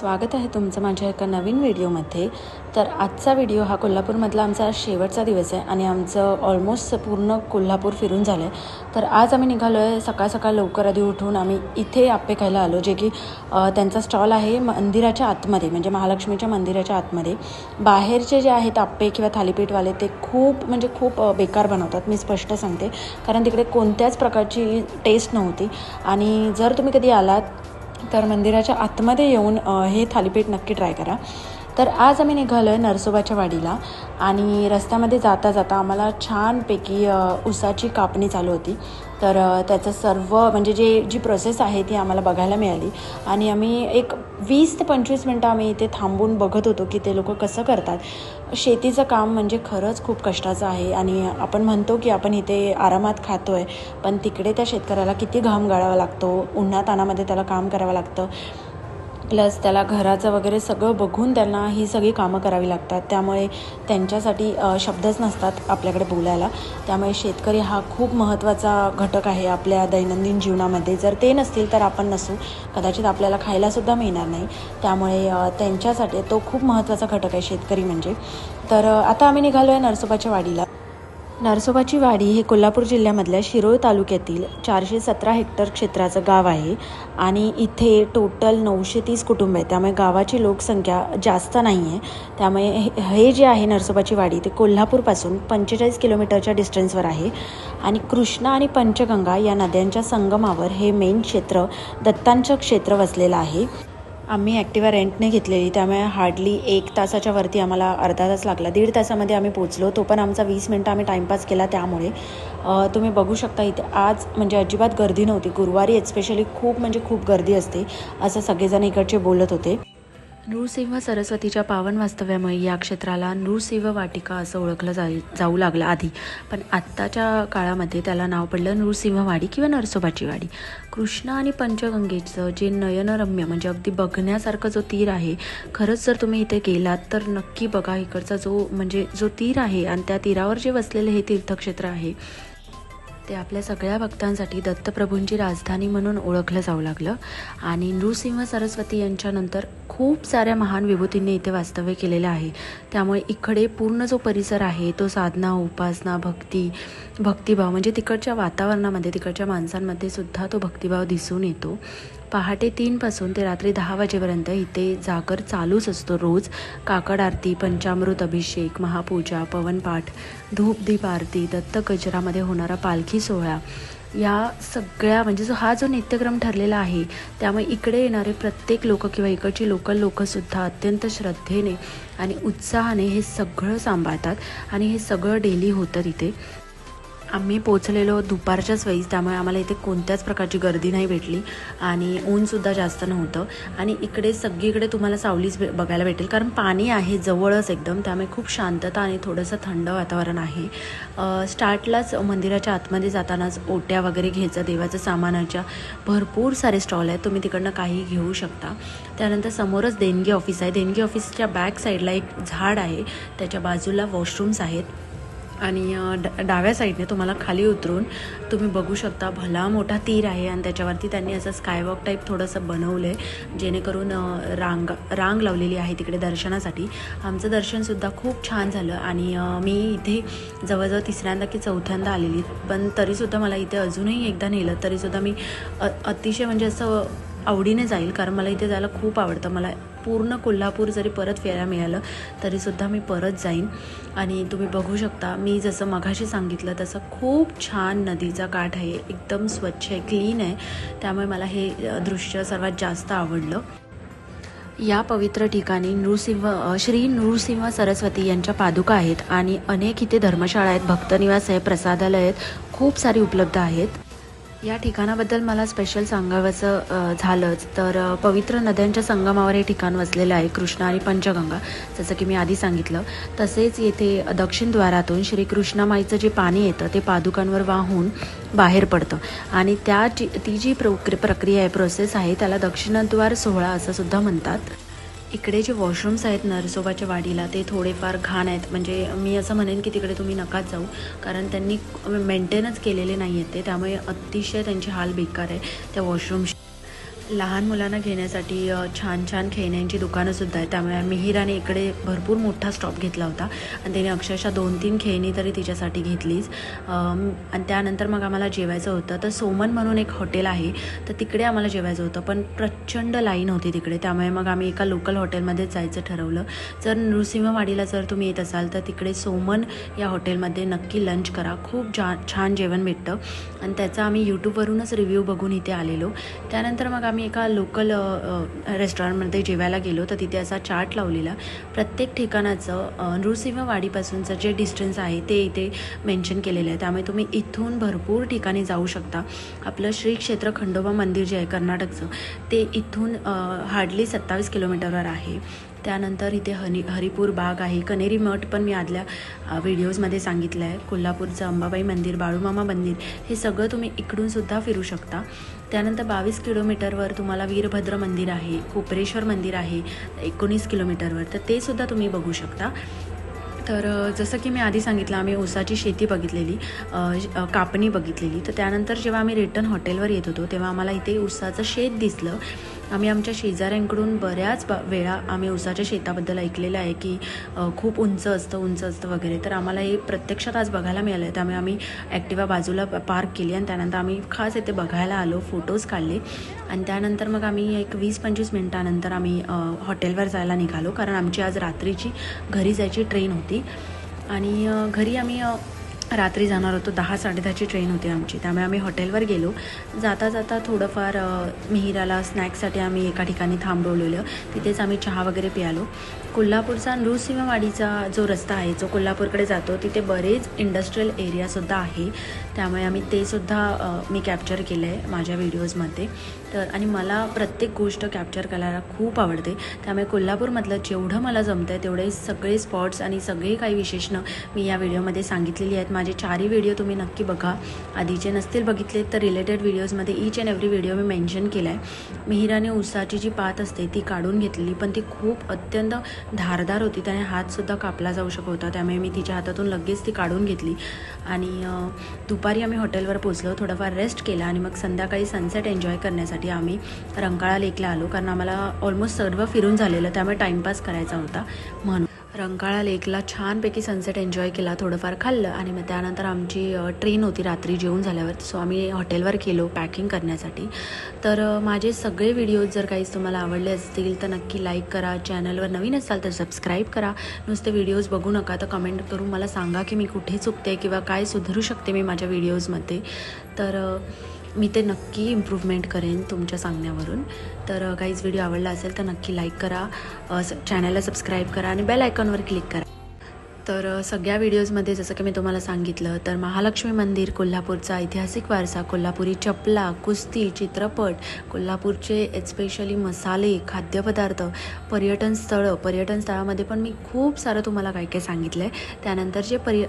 स्वागत आहे तुमचं माझ्या एका नवीन व्हिडिओमध्ये. तर आजचा व्हिडिओ हा कोल्हापूरमधला आमचा शेवटचा दिवस आहे आणि आमचं ऑलमोस्ट पूर्ण कोल्हापूर फिरून झालं आहे तर आज आम्ही निघालो आहे सकाळ सकाळ लवकर आधी उठून आम्ही इथे आप्पे खायला आलो जे की त्यांचा स्टॉल आहे मंदिराच्या आतमध्ये म्हणजे महालक्ष्मीच्या मंदिराच्या आतमध्ये. बाहेरचे जे आहेत आप्पे किंवा थालीपीठवाले ते खूप म्हणजे खूप बेकार बनवतात मी स्पष्ट सांगते. कारण तिकडे कोणत्याच प्रकारची टेस्ट नव्हती. आणि जर तुम्ही कधी आलात तर मंदिराच्या आतमध्ये येऊन हे थालीपीठ नक्की ट्राय करा. तर आज आम्ही निघालो आहे नरसोबाच्या वाडीला आणि रस्त्यामध्ये जाता जाता आम्हाला छानपैकी उसाची ऊसाची कापणी चालू होती. तर त्याचं सर्व म्हणजे जे जी प्रोसेस आहे ती आम्हाला बघायला मिळाली. आणि आम्ही एक वीस ते पंचवीस मिनटं आम्ही इथे थांबून बघत होतो की ते लोक कसं करतात. शेतीचं काम म्हणजे खरंच खूप कष्टाचं आहे. आणि आपण म्हणतो की आपण इथे आरामात खातो आहे पण तिकडे त्या शेतकऱ्याला किती घाम गाळावा लागतो उन्हातानामध्ये त्याला काम करावं लागतं. प्लस त्याला घराचं वगैरे सगळं बघून त्यांना ही सगळी कामं करावी लागतात. त्यामुळे त्यांच्यासाठी शब्दच नसतात आपल्याकडे बोलायला. त्यामुळे शेतकरी हा खूप महत्त्वाचा घटक आहे आपल्या दैनंदिन जीवनामध्ये. जर ते नसतील तर आपण नसू. कदाचित आपल्याला खायलासुद्धा मिळणार नाही. त्यामुळे त्यांच्यासाठी तो खूप महत्त्वाचा घटक आहे शेतकरी म्हणजे. तर आता आम्ही निघालो आहे नरसोबाच्या वाडीला. नरसोबाची वाडी हे कोल्हापूर जिल्ह्यामधल्या शिरोळ तालुक्यातील चारशे सतरा हेक्टर क्षेत्राचं गाव आहे आणि इथे टोटल नऊशे तीस कुटुंब आहे त्यामुळे गावाची लोकसंख्या जास्त नाही आहे. त्यामुळे हे- हे जे आहे नरसोबाची वाडी ते कोल्हापूरपासून पंचेचाळीस किलोमीटरच्या डिस्टन्सवर आहे. आणि कृष्णा आणि पंचगंगा या नद्यांच्या संगमावर हे मेन क्षेत्र दत्तांचं क्षेत्र वसलेलं आहे. आम्ही ॲक्टिवा रेंटने घेतलेली त्यामुळे हार्डली एक तासाच्या वरती आम्हाला अर्धा तास लागला. दीड तासामध्ये आम्ही पोचलो तो पण आमचा वीस मिनटं आम्ही टाईमपास केला त्यामुळे. तुम्ही बघू शकता इथे आज म्हणजे अजिबात गर्दी नव्हती. गुरुवारी एस्पेशली खूप म्हणजे खूप गर्दी असते असं सगळेजण इकडचे बोलत होते. नृसिंह सरस्वतीच्या पावन वास्तव्यामुळे या क्षेत्राला नृसिंह वाटिका असं ओळखलं जाई जाऊ लागलं आधी. पण आत्ताच्या काळामध्ये त्याला नाव पडलं नृसिंहवाडी किंवा नरसोबाची वाडी. कृष्णा आणि पंचगंगेचं जे नयनरम्य म्हणजे अगदी बघण्यासारखं जो तीर आहे खरंच जर तुम्ही इथे गेलात तर नक्की बघा इकडचा जो म्हणजे जो तीर आहे आणि त्या तीरावर जे वसलेलं हे तीर्थक्षेत्र आहे ते आपल्या सगळ्या भक्तांसाठी दत्तप्रभूंची राजधानी म्हणून ओळखलं जाऊ लागलं. आणि नृसिंह सरस्वती यांच्यानंतर खूप साऱ्या महान विभूतींनी इथे वास्तव्य केलेलं आहे. त्यामुळे इकडे पूर्ण जो परिसर आहे तो साधना उपासना भक्ती भक्तिभाव म्हणजे तिकडच्या वातावरणामध्ये तिकडच्या माणसांमध्ये सुद्धा तो भक्तिभाव दिसून येतो. पहाटे तीनपासून ते रात्री दहा वाजेपर्यंत इथे जागर चालूच असतो रोज. काकड आरती पंचामृत अभिषेक महापूजा पवनपाठ धूपदीप आरती दत्त गजरामध्ये होणारा पालखी सोहळा. या सगळ्या म्हणजे जो हा जो नित्यक्रम ठरलेला आहे त्यामुळे इकडे येणारे प्रत्येक लोक किंवा इकडची लोकल लोकंसुद्धा अत्यंत श्रद्धेने आणि उत्साहाने हे सगळं सांभाळतात आणि हे सगळं डेली होतं तिथे. आम्ही पोचलेलो दुपारच्याच वेळीस त्यामुळे आम्हाला इथे कोणत्याच प्रकारची गर्दी नाही भेटली आणि ऊनसुद्धा जास्त नव्हतं. आणि इकडे सगळीकडे तुम्हाला सावलीच भे- बघायला भेटेल कारण पाणी आहे जवळच एकदम त्यामुळे खूप शांतता आणि थोडंसं थंड वातावरण आहे. स्टार्टलाच मंदिराच्या आतमध्ये जातानाच ओट्या वगैरे घ्यायचं देवाचं सामानाच्या भरपूर सारे स्टॉल आहेत तुम्ही तिकडनं काही घेऊ शकता. त्यानंतर समोरच देणगी ऑफिस आहे. देणगी ऑफिसच्या बॅक साईडला एक झाड आहे त्याच्या बाजूला वॉशरूम्स आहेत. आणि डाव्या साईडने तुम्हाला खाली उतरून तुम्ही बघू शकता भला मोठा तीर आहे आणि त्याच्यावरती त्यांनी असं स्कायवॉक टाईप थोडंसं बनवलं आहे जेणेकरून रांग रांग लावलेली आहे तिकडे दर्शनासाठी. आमचं दर्शनसुद्धा खूप छान झालं आणि मी इथे जवळजवळ तिसऱ्यांदा की चौथ्यांदा आलेली. पण तरीसुद्धा मला इथे अजूनही एकदा नेलं तरीसुद्धा मी अतिशय म्हणजे असं आवडीने जाईल कारण मला इथे जायला खूप आवडतं. मला पूर्ण कोल्हापूर जरी परत फिरायला मिळालं तरीसुद्धा मी परत जाईन. आणि तुम्ही बघू शकता मी जसं मघाशी सांगितलं तसं खूप छान नदीचा काठ आहे. एकदम स्वच्छ आहे क्लीन आहे. त्यामुळे मला हे दृश्य सर्वात जास्त आवडलं. या पवित्र ठिकाणी नृसिंह श्री नृसिंह सरस्वती यांच्या पादुका आहेत. आणि अनेक इथे धर्मशाळा आहेत भक्तनिवास आहे प्रसादालय आहेत खूप सारी उपलब्ध आहेत. या ठिकाणाबद्दल मला स्पेशल सांगावंसं झालंच. तर पवित्र नद्यांच्या संगमावर हे ठिकाण वसलेलं आहे कृष्णा आणि पंचगंगा जसं की मी आधी सांगितलं. तसेच येथे दक्षिण द्वारातून श्री कृष्णामाईचं जे पाणी येतं ते पादुकांवर वाहून बाहेर पडतं. आणि त्या जी ती जी प्रक्रि प्रक्रिया आहे प्रोसेस आहे त्याला दक्षिणद्वार सोहळा असं सुद्धा म्हणतात. इकडे जे वॉशरूम्स आहेत नरसोबाच्या वाडीला ते थोडेफार घाण आहेत. म्हणजे मी असं म्हणेन की तिकडे तुम्ही नकाच जाऊ. कारण त्यांनी मेंटेनच केलेले नाही आहेत ते. त्यामुळे अतिशय त्यांचे हाल बेकार आहे त्या वॉशरूम्स लहान मुलांना घेण्यासाठी छान छान खेळण्यांची दुकानंसुद्धा आहेत. त्यामुळे मिहिराने इकडे भरपूर मोठा स्टॉप घेतला होता. आणि त्याने अक्षरशः दोन तीन खेळणी तरी तिच्यासाठी घेतलीच. आणि त्यानंतर मग आम्हाला जेवायचं होतं. तर सोमन म्हणून एक हॉटेल आहे. तर तिकडे आम्हाला जेवायचं होतं. पण प्रचंड लाईन होती तिकडे. त्यामुळे मग आम्ही एका लोकल हॉटेलमध्येच जायचं ठरवलं. जर नृसिंहवाडीला जर तुम्ही येत असाल तर तिकडे सोमन या हॉटेलमध्ये नक्की लंच करा. खूप जा छान जेवण भेटतं. आणि त्याचा आम्ही यूट्यूबवरूनच रिव्ह्यू बघून इथे आलेलो. त्यानंतर मग आम्ही एका लोकल रेस्टॉरंटमध्ये जेवायला गेलो तर तिथे असा चार्ट लावलेला. प्रत्येक ठिकाणाचं नृसिंहवाडीपासूनचं जे डिस्टन्स आहे ते इथे मेन्शन केलेलं आहे. त्यामुळे तुम्ही इथून भरपूर ठिकाणी जाऊ शकता. आपलं श्री क्षेत्र खंडोबा मंदिर जे आहे कर्नाटकचं ते इथून हार्डली सत्तावीस किलोमीटरवर आहे. त्यानंतर इथे हनी हरिपूर बाग आहे. कनेरी मठ पण मी आदल्या व्हिडिओजमध्ये सांगितलं आहे. कोल्हापूरचं अंबाबाई मंदिर बाळूमामा मंदिर हे सगळं तुम्ही इकडूनसुद्धा फिरू शकता. त्यानंतर बावीस किलोमीटरवर तुम्हाला वीरभद्र मंदिर आहे कोपरेश्वर मंदिर आहे एकोणीस किलोमीटरवर. तर ते सुद्धा तुम्ही बघू शकता. तर जसं की मी आधी सांगितलं आम्ही ऊसाची शेती बघितलेली कापणी बघितलेली. तर त्यानंतर जेव्हा आम्ही रिटर्न हॉटेलवर येत होतो तेव्हा आम्हाला इथे ऊसाचं शेत दिसलं. आम्ही आमच्या शेजाऱ्यांकडून बऱ्याच वेळा आम्ही उसाच्या शेताबद्दल ऐकलेलं आहे की खूप उंच असतं उंच असतं वगैरे. तर आम्हाला हे प्रत्यक्षात आज बघायला मिळालं आहे. त्यामुळे आम्ही ॲक्टिवा बाजूला पार्क केली आणि त्यानंतर आम्ही खास इथे बघायला आलो फोटोज काढले. आणि त्यानंतर मग आम्ही एक वीस पंचवीस मिनटानंतर आम्ही हॉटेलवर जायला निघालो. कारण आमची आज रात्रीची घरी जायची ट्रेन होती. आणि घरी आम्ही रात्री जाणार होतो. दहा साडेदहाची ट्रेन होती आमची. त्यामुळे आम्ही हॉटेलवर गेलो. जाता जाता थोडंफार मिहिराला स्नॅक्ससाठी आम्ही एका ठिकाणी थांबवलेलं. तिथेच आम्ही चहा वगैरे प्यालो. कोल्हापूरचा नृसिंहवाडीचा जो रस्ता आहे जो कोल्हापूरकडे जातो तिथे बरेच इंडस्ट्रीयल एरियासुद्धा आहे. त्यामुळे आम्ही तेसुद्धा मी कॅप्चर केलं आहे माझ्या व्हिडिओजमध्ये तर आणि मला प्रत्येक गोष्ट कॅप्चर करायला खूप आवडते. त्यामुळे कोल्हापूरमधलं जेवढं मला जमतं आहे तेवढे सगळे स्पॉट्स आणि सगळे काही विशेषणं मी या व्हिडिओमध्ये सांगितलेली आहेत. माझे चारही व्हिडिओ तुम्ही नक्की बघा. आधीचे नसतील बघितले तर रिलेटेड व्हिडिओजमध्ये ईच अँड एव्हरी व्हिडिओ मी मेन्शन केला आहे मिहिराने उसाची जी पात असते ती काढून घेतलेली पण ती खूप अत्यंत धारदार होती. त्याने हातसुद्धा कापला जाऊ शकत होता. त्यामुळे मी तिच्या हातातून लगेच ती काढून घेतली. आणि दुपारी आम्ही हॉटेलवर पोचलो थोडाफार रेस्ट केला आणि मग संध्याकाळी सनसेट एन्जॉय करण्यासाठी आम्ही रंकाळा लेकला आलो. कारण आम्हाला ऑलमोस्ट सर्व फिरून झालेलं त्यामुळे टाईमपास करायचा होता. म्हणून रंकाळा लेकला छानपैकी सनसेट एन्जॉय केला थोडंफार खाल्लं आणि मग त्यानंतर आमची ट्रेन होती रात्री जेवून झाल्यावर. सो आम्ही हॉटेलवर गेलो पॅकिंग करण्यासाठी. तर माझे सगळे व्हिडिओज जर काहीच तुम्हाला आवडले असतील तर नक्की लाईक करा. चॅनलवर नवीन असाल तर सबस्क्राईब करा. नुसते व्हिडिओज बघू नका तर कमेंट करून मला सांगा की मी कुठे चुकते किंवा काय सुधारू शकते मी माझ्या व्हिडिओजमध्ये तर मी ते नक्की इम्प्रूव्हमेंट करेन तुमच्या सांगण्यावरून. तर uh, काहीच व्हिडिओ आवडला असेल तर नक्की लाईक करा. स- चॅनलला सबस्क्राईब करा आणि बेल आयकॉनवर क्लिक करा. तर सगळ्या व्हिडिओजमध्ये जसं की मी तुम्हाला सांगितलं तर महालक्ष्मी मंदिर कोल्हापूरचा ऐतिहासिक वारसा कोल्हापुरी चपला कुस्ती चित्रपट कोल्हापूरचे स्पेशली मसाले खाद्यपदार्थ पर्यटन स्थळं. पर्यटन स्थळामध्ये पण मी खूप सारं तुम्हाला काय काय सांगितलं आहे त्यानंतर जे पर्य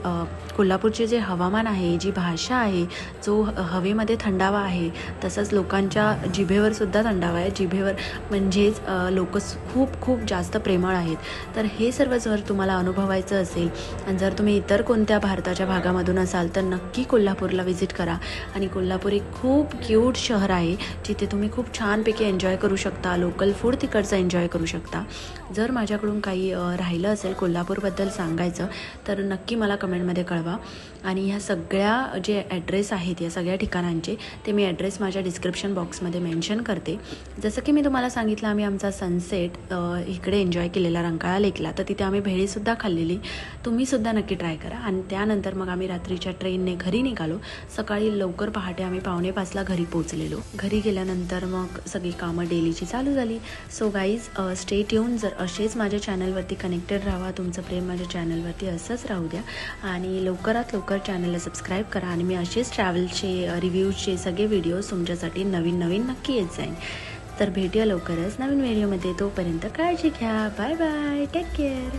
कोल्हापूरचे जे हवामान आहे जी भाषा आहे जो ह- हवेमध्ये थंडावा आहे तसंच लोकांच्या जिभेवर सुद्धा थंडावा आहे. जिभेवर म्हणजेच लोक खूप खूप जास्त प्रेमळ आहेत. तर हे सर्व जर तुम्हाला अनुभवायचं असेल आणि जर तुम्ही इतर कोणत्या भारताच्या भागामधून असाल तर नक्की कोल्हापूरला व्हिजिट करा. आणि कोल्हापूर एक खूप क्यूट शहर आहे जिथे तुम्ही खूप छानपैकी एन्जॉय करू शकता. लोकल फूड तिकडचं एन्जॉय करू शकता. जर माझ्याकडून काही राहिलं असेल कोल्हापूरबद्दल सांगायचं तर नक्की मला कमेंटमध्ये कळवा. आणि ह्या सगळ्या जे ॲड्रेस आहेत या सगळ्या ठिकाणांचे ते मी ॲड्रेस माझ्या डिस्क्रिप्शन बॉक्समध्ये मेन्शन करते. जसं की मी तुम्हाला सांगितलं आम्ही आमचा सनसेट इकडे एन्जॉय केलेला रंकाळा लेकला तर तिथे आम्ही भेळीसुद्धा खाल्लेली. तुम्हीसुद्धा नक्की ट्राय करा. आणि त्यानंतर मग आम्ही रात्रीच्या ट्रेनने घरी निघालो. सकाळी लवकर पहाटे आम्ही पावणे पाचला घरी पोहोचलेलो. घरी गेल्यानंतर मग सगळी कामं डेलीची चालू झाली. सो गाईज स्टेट येऊन जर असेच माझ्या चॅनलवरती कनेक्टेड राहा तुमचं प्रेम माझ्या चॅनलवरती असंच राहू द्या. आणि लवकरात लवकर चॅनलला सबस्क्राईब करा. आणि मी असेच ट्रॅव्हलचे रिव्ह्यूजचे सगळे व्हिडिओज तुमच्यासाठी नवीन नवीन नक्की येत जाईन. तर भेटूया लवकरच नवीन व्हिडिओमध्ये तोपर्यंत काळजी घ्या. Bye bye take care